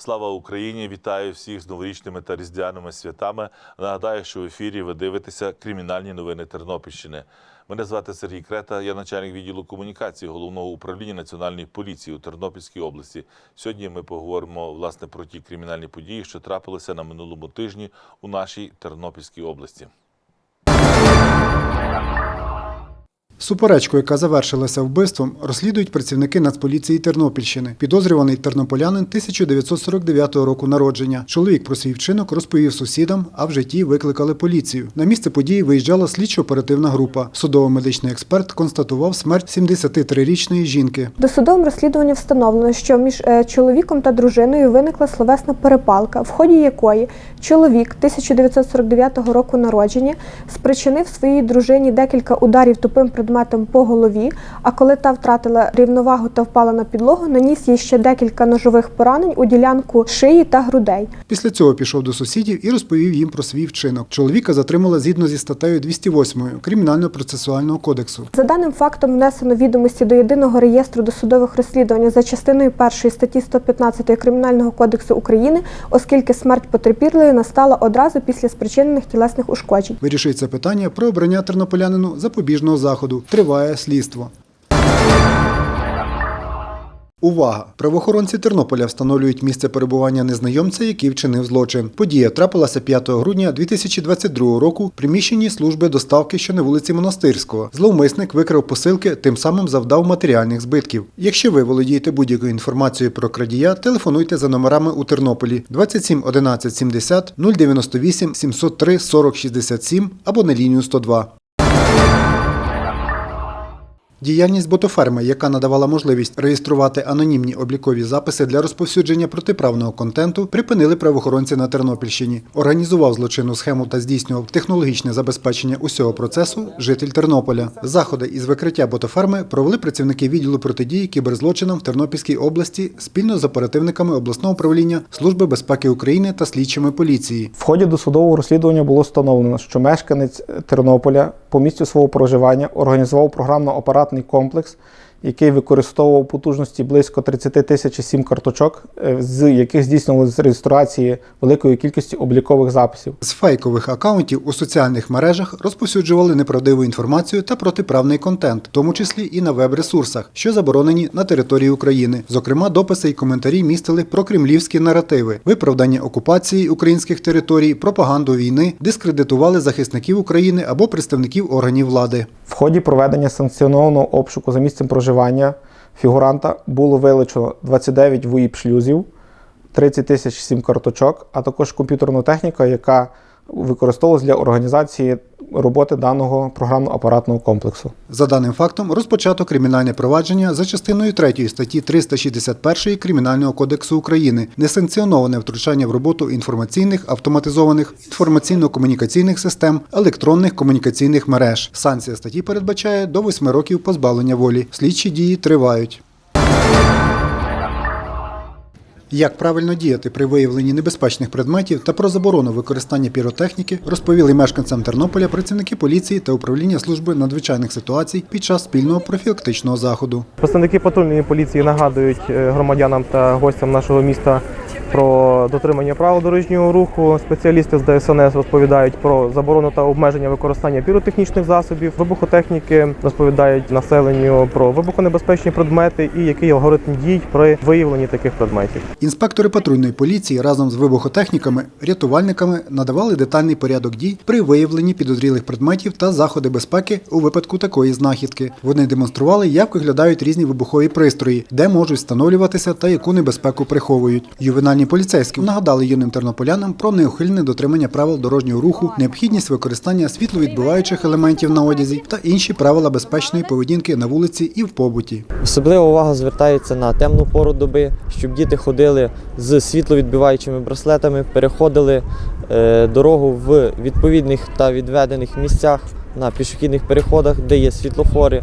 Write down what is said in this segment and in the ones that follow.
Слава Україні! Вітаю всіх з новорічними та різдвяними святами. Нагадаю, що в ефірі ви дивитеся кримінальні новини Тернопільщини. Мене звати Сергій Крета, я начальник відділу комунікації головного управління Національної поліції у Тернопільській області. Сьогодні ми поговоримо власне про ті кримінальні події, що трапилися на минулому тижні у нашій Тернопільській області. Суперечку, яка завершилася вбивством, розслідують працівники Нацполіції Тернопільщини. Підозрюваний тернополянин 1949 року народження. Чоловік про свій вчинок розповів сусідам, а в житті викликали поліцію. На місце події виїжджала слідчо-оперативна група. Судово-медичний експерт констатував смерть 73-річної жінки. Досудовим розслідуванням встановлено, що між е, чоловіком та дружиною виникла словесна перепалка, в ході якої чоловік 1949 року народження спричинив своїй дружині декілька ударів тупим предметом по голові. А коли та втратила рівновагу та впала на підлогу, наніс їй ще декілька ножових поранень у ділянку шиї та грудей. Після цього пішов до сусідів і розповів їм про свій вчинок. Чоловіка затримали згідно зі статтею 208 Кримінально-процесуального кодексу. За даним фактом внесено відомості до єдиного реєстру досудових розслідувань за частиною першої статті 115 Кримінального кодексу України, оскільки смерть потерпілої настала одразу після спричинених тілесних ушкоджень. Вирішується питання про обрання тернополянину запобіжного заходу. Триває слідство. Увага! Правоохоронці Тернополя встановлюють місце перебування незнайомця, який вчинив злочин. Подія трапилася 5 грудня 2022 року в приміщенні служби доставки, що на вулиці Монастирського. Зловмисник викрав посилки, тим самим завдав матеріальних збитків. Якщо ви володієте будь-якою інформацією про крадія, телефонуйте за номерами у Тернополі 27 11 70 098 703 40 67 або на лінію 102. Діяльність ботоферми, яка надавала можливість реєструвати анонімні облікові записи для розповсюдження протиправного контенту, припинили правоохоронці на Тернопільщині. Організував злочинну схему та здійснював технологічне забезпечення усього процесу житель Тернополя. Заходи із викриття ботоферми провели працівники відділу протидії кіберзлочинам в Тернопільській області спільно з оперативниками обласного управління Служби безпеки України та слідчими поліції. В ході досудового розслідування було встановлено, що мешканець Тернополя по місцю свого проживання організував програмно-апаратний комплекс, який використовував потужності близько 30 тисяч сім карточок, е, з яких здійснювалися реєстрації великої кількості облікових записів. З фейкових акаунтів у соціальних мережах розповсюджували неправдиву інформацію та протиправний контент, в тому числі і на веб-ресурсах, що заборонені на території України. Зокрема, дописи і коментарі містили про кремлівські наративи, виправдання окупації українських територій, пропаганду війни, дискредитували захисників України або представників органів влади. В ході проведення санкціонованого обшуку за місцем проживання фігуранта було вилучено 29 ВУІП шлюзів, 30 тисяч сім карточок, а також комп'ютерна техніка, яка використовувалась для організації роботи даного програмно-апаратного комплексу. За даним фактом розпочато кримінальне провадження за частиною 3 статті 361 Кримінального кодексу України несанкціоноване втручання в роботу інформаційних, автоматизованих, інформаційно-комунікаційних систем, електронних комунікаційних мереж. Санкція статті передбачає до 8 років позбавлення волі. Слідчі дії тривають. Як правильно діяти при виявленні небезпечних предметів та про заборону використання піротехніки розповіли мешканцям Тернополя працівники поліції та управління служби надзвичайних ситуацій під час спільного профілактичного заходу. Представники патрульної поліції нагадують е, громадянам та гостям нашого міста про дотримання правил дорожнього руху. Спеціалісти з ДСНС розповідають про заборону та обмеження використання піротехнічних засобів. Вибухотехніки розповідають населенню про вибухонебезпечні предмети і який алгоритм дій при виявленні таких предметів. Інспектори патрульної поліції разом з вибухотехніками, рятувальниками надавали детальний порядок дій при виявленні підозрілих предметів та заходи безпеки у випадку такої знахідки. Вони демонстрували, як виглядають різні вибухові пристрої, де можуть встановлюватися та яку небезпеку приховують. Ювенальні поліцейські нагадали юним тернополянам про неухильне дотримання правил дорожнього руху, необхідність використання світловідбиваючих елементів на одязі та інші правила безпечної поведінки на вулиці і в побуті. Особлива увага звертається на темну пору доби, щоб діти ходили з світловідбиваючими браслетами, переходили е, дорогу в відповідних та відведених місцях на пішохідних переходах, де є світлофори,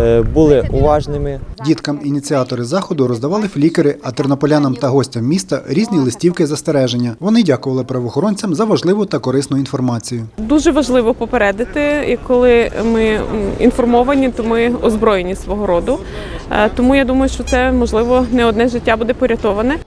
е, були уважними. Діткам ініціатори заходу роздавали флікери, а тернополянам та гостям міста різні листівки застереження. Вони дякували правоохоронцям за важливу та корисну інформацію. Дуже важливо попередити, і коли ми інформовані, то ми озброєні свого роду. Е, Тому я думаю, що це можливо не одне життя буде порятоване.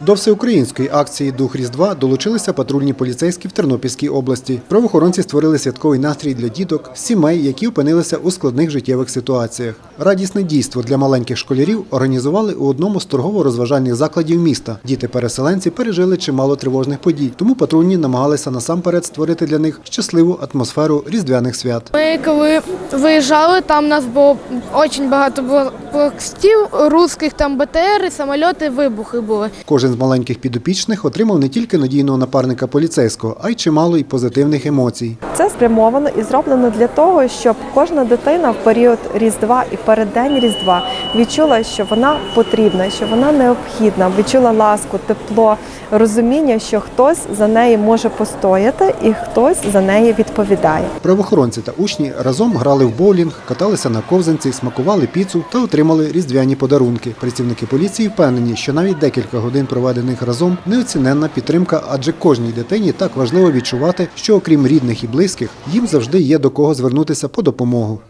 До всеукраїнської акції Дух Різдва долучилися патрульні поліцейські в Тернопільській області. Правоохоронці створили святковий настрій для діток, сімей, які опинилися у складних життєвих ситуаціях. Радісне дійство для маленьких школярів організували у одному з торгово-розважальних закладів міста. Діти-переселенці пережили чимало тривожних подій, тому патрульні намагалися насамперед створити для них щасливу атмосферу різдвяних свят. Ми коли виїжджали, там у нас було дуже багато блокстів, русських там БТР, самольоти, вибухи були. Кожен з маленьких підопічних отримав не тільки надійного напарника поліцейського, а й чимало й позитивних емоцій. Це спрямовано і зроблено для того, щоб кожна дитина в період Різдва і переддень Різдва відчула, що вона потрібна, що вона необхідна, відчула ласку, тепло, розуміння, що хтось за неї може постояти і хтось за неї відповідає. Правоохоронці та учні разом грали в боулінг, каталися на ковзанці, смакували піцу та отримали різдвяні подарунки. Працівники поліції впевнені, що навіть декілька годин проведених разом неоціненна підтримка, адже кожній дитині так важливо відчувати, що окрім рідних і близьких, їм завжди є до кого звернутися по допомогу.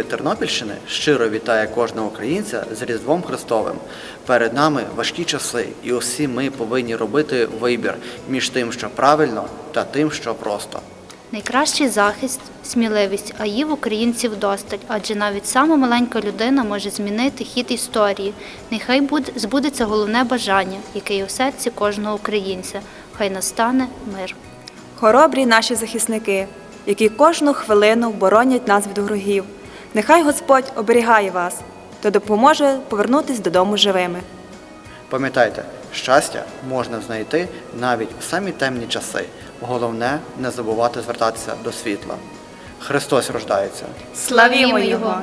Поліція Тернопільщини щиро вітає кожного українця з Різдвом Христовим. Перед нами важкі часи, і усі ми повинні робити вибір між тим, що правильно, та тим, що просто. Найкращий захист, сміливість, а її в українців досталь, адже навіть сама маленька людина може змінити хід історії. Нехай буде збудеться головне бажання, яке є у серці кожного українця. Хай настане мир. Хоробрі наші захисники, які кожну хвилину боронять нас від ворогів. Нехай Господь оберігає вас та допоможе повернутися додому живими. Пам'ятайте, щастя можна знайти навіть у самі темні часи. Головне не забувати звертатися до світла. Христос рождається. Славімо Його!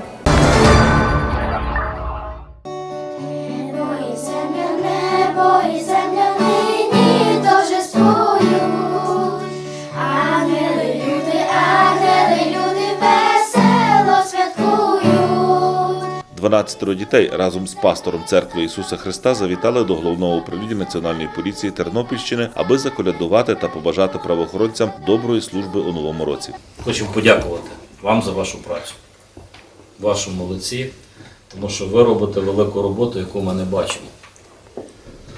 12 дітей разом з пастором церкви Ісуса Христа завітали до головного управління Національної поліції Тернопільщини, аби заколядувати та побажати правоохоронцям доброї служби у новому році. Хочемо подякувати вам за вашу працю. Ваші молодці, тому що ви робите велику роботу, яку ми не бачимо.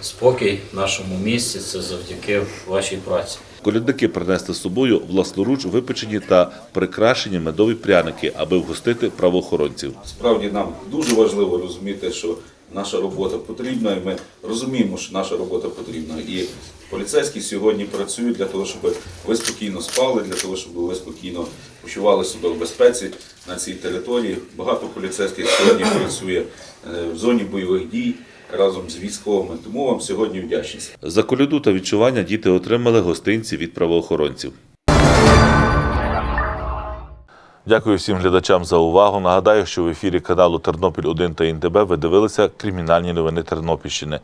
Спокій в нашому місті це завдяки вашій праці. Колядники принесли з собою власноруч випечені та прикрашені медові пряники, аби вгостити правоохоронців. Справді нам дуже важливо розуміти, що наша робота потрібна, і ми розуміємо, що наша робота потрібна. І поліцейські сьогодні працюють для того, щоб ви спокійно спали, для того, щоб ви спокійно почували себе в безпеці на цій території. Багато поліцейських сьогодні працює е, в зоні бойових дій разом з військовими. Тому вам сьогодні вдячність. За коляду та відчування діти отримали гостинці від правоохоронців. Дякую всім глядачам за увагу. Нагадаю, що в ефірі каналу Тернопіль 1 та НТБ ви дивилися кримінальні новини Тернопільщини.